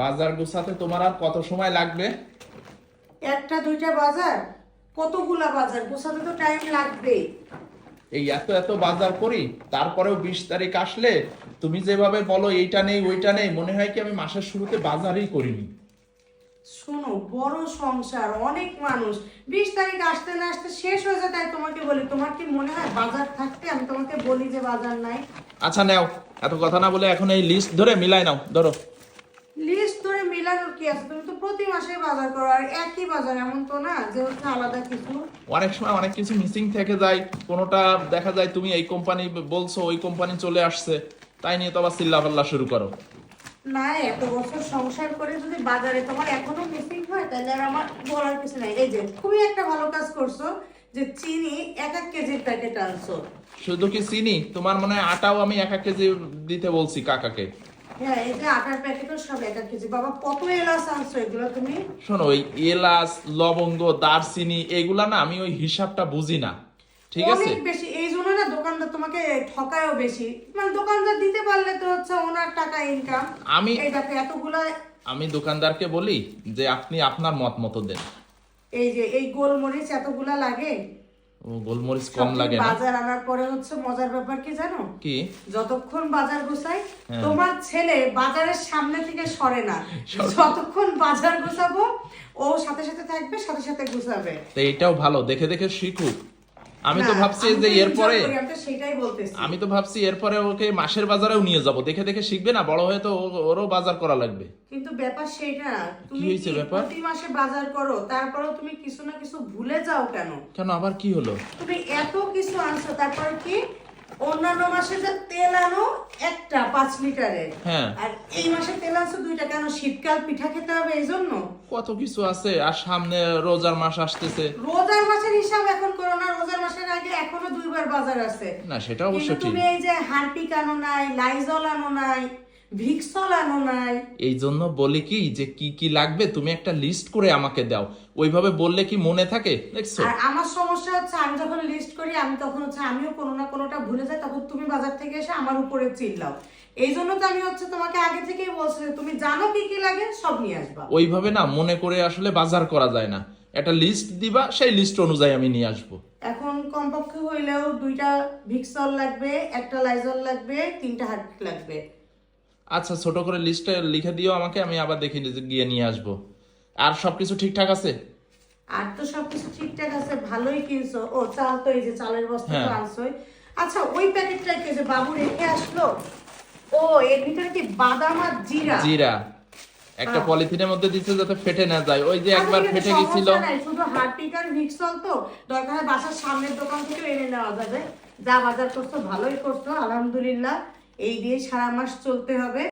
বাজার গুছাতে তোমার আর কত সময় লাগবে? একটা দুইটা বাজার? কতগুলা বাজার? গোছাতে তো টাইম লাগবেই। এই এত এত বাজার করি তারপরেও বিশ তারিখ আসলে তুমি যেভাবে বলো এইটা নেই ওইটা নেই মনে হয় কি আমি মাসের শুরুতে বাজারই করিনি। শোনো বড় সংসার অনেক মানুষ। বিশ তারিখ আসতে না আসতে শেষ হয়ে যায় তাই তোমাকে বলি। তোমার কি মনে হয় বাজার থাকতে? আমি তোমাকে বলি যে বাজার নাই। আচ্ছা নাও এত কথা না বলে এখন এই লিস্ট ধরে মিলাই নাও ধরে। মিলানোর কি আছে? তুমি তো প্রতি মাসে বাজার করো আর একই বাজার এমন তো না যে হচ্ছে আলাদা কিছু। অনেক সময় অনেক কিছু মিসিং থেকে যায় কোনোটা দেখা যায় তুমি এই কোম্পানি বলছো ওই কোম্পানি চলে আসছে তাই নিয়ে তো আবার চিল্লাপাল্লা শুরু করো। না এত বছর সংসার করে যদি বাজারে তোমার এখনও মিসিং হয় তাহলে আর আমার বলার কিছু নাই। এই যে খুবই একটা ভালো কাজ করছ যে চিনি এক এক কেজির প্যাকেট আনছো। শুধু কি চিনি? তোমার মনে হয় আটাও আমি এক এক কেজি দিতে বলছি কাকাকে। হ্যাঁ এই আটার প্যাকেটও সব এক এক কেজি। বাবা কত এলাচ আনছো এগুলো তুমি? শোনো ওই এলাচ লবঙ্গ দারচিনি এগুলা না আমি ওই হিসাবটা বুঝি না। ঠিক আছে? অনেক বেশি এই জন্য না দোকানদার তোমাকে ঠকায়ও বেশি। মানে দোকানদার দিতে পারলে তো হচ্ছে ওনার টাকা ইনকাম আমি- এতগুলা আমি দোকানদারকে বলি যে আপনি আপনার মত মতো দেন। এই যে এই গোলমরিচ এতগুলা লাগে? গোলমরিচ কম লাগে না? বাজার আনার পরে হচ্ছে মজার ব্যাপার কি জানো? কি? যতক্ষণ বাজার গোছাই হ্যাঁ। তোমার ছেলে বাজারের সামনে থেকে সরে না। যতক্ষণ বাজার গোছাবো ও সাথে সাথে থাকবে সাথে সাথে গোছাবে। তো এটাও ভালো। দেখে দেখে শিখুক। আমি তো ভাবছি যে এরপরে আমি তো ভাবছি এরপরে ওকে মাসের বাজারেও নিয়ে যাব। দেখে দেখে শিখবে না বড় হয়ে তো ওরও বাজার করা লাগবে। কিন্তু ব্যাপার সেইটা না তুমি হয়েছে ব্যাপার? প্রতি মাসে বাজার করো তারপরেও তুমি কিছু না কিছু ভুলে যাও কেন? কেন আবার কি হলো? তুমি এত কিছু আনছো তারপর কি অন্যান্য মাসে যে তেল আনো একটা পাঁচ লিটারের। হ্যাঁ। আর এই মাসে তেল আনছো দুইটা কেন শীতকাল পিঠা খেতে হবে এই জন্য কত কিছু আছে আর সামনে রোজার মাস আসতেছে। রোজার মাসের হিসাব এখন করো না রোজার মাসের আগে দুইবার বাজার আছে। না সেটা অবশ্য ঠিক। তুমি এই যে হারপিক আনো নাই লাইজল আনো নাই ভিক্সল আনো নাই। এই জন্য বলি কি যে কি কি লাগবে তুমি একটা লিস্ট করে আমাকে দাও। ওইভাবে বললে কি মনে থাকে? দেখছ? আর আমার সমস্যা হচ্ছে আমি যখন লিস্ট করি আমি তখন হচ্ছে আমিও কোনো না কোনোটা ভুলে যাই তখন তুমি বাজার থেকে এসে আমার উপরে চিল্লাও। এই জন্য তো আমি হচ্ছে তোমাকে আগে থেকেই বলছি যে তুমি জানো কি কি লাগে সব নিয়ে আসবা। ওইভাবে না মনে করে আসলে বাজার করা যায় না। একটা লিস্ট দিবা সেই লিস্ট অনুযায়ী আমি নিয়ে আসব। কমপক্ষে হইলেও দুইটা ভিক্সল লাগবে একটা লাইজল লাগবে তিনটা হার্পিক লাগবে। আচ্ছা ছোট করে লিস্টে লিখে দিও আমাকে আমি আবার দেখে নিয়ে- গিয়ে নিয়ে আসব। আর সবকিছু ঠিকঠাক আছে? আর তো সবকিছু ঠিকঠাক আছে ভালোই কিনছো। ও চাল তো এই যে চালের বস্তা তো হ্যাঁ। আনছোই। আচ্ছা ওই প্যাকেটটা কে যে বাবু রেখে আসলো? ও এর ভিতরে কি বাদাম আর জিরা? জিরা। একটা। পলিথিনের মধ্যে দিছে যাতে ফেটে না যায়। ওই যে আচ্ছা, একবার ফেটে গিয়েছিল শুধু হারপিক আর ভিক্সল তো। দরকার হয় বাসার সামনের দোকান থেকে এনে নেওয়া যাবে। যা বাজার করছ ভালোই করছ আলহামদুলিল্লাহ। এই দিয়ে সারা মাস চলতে হবে।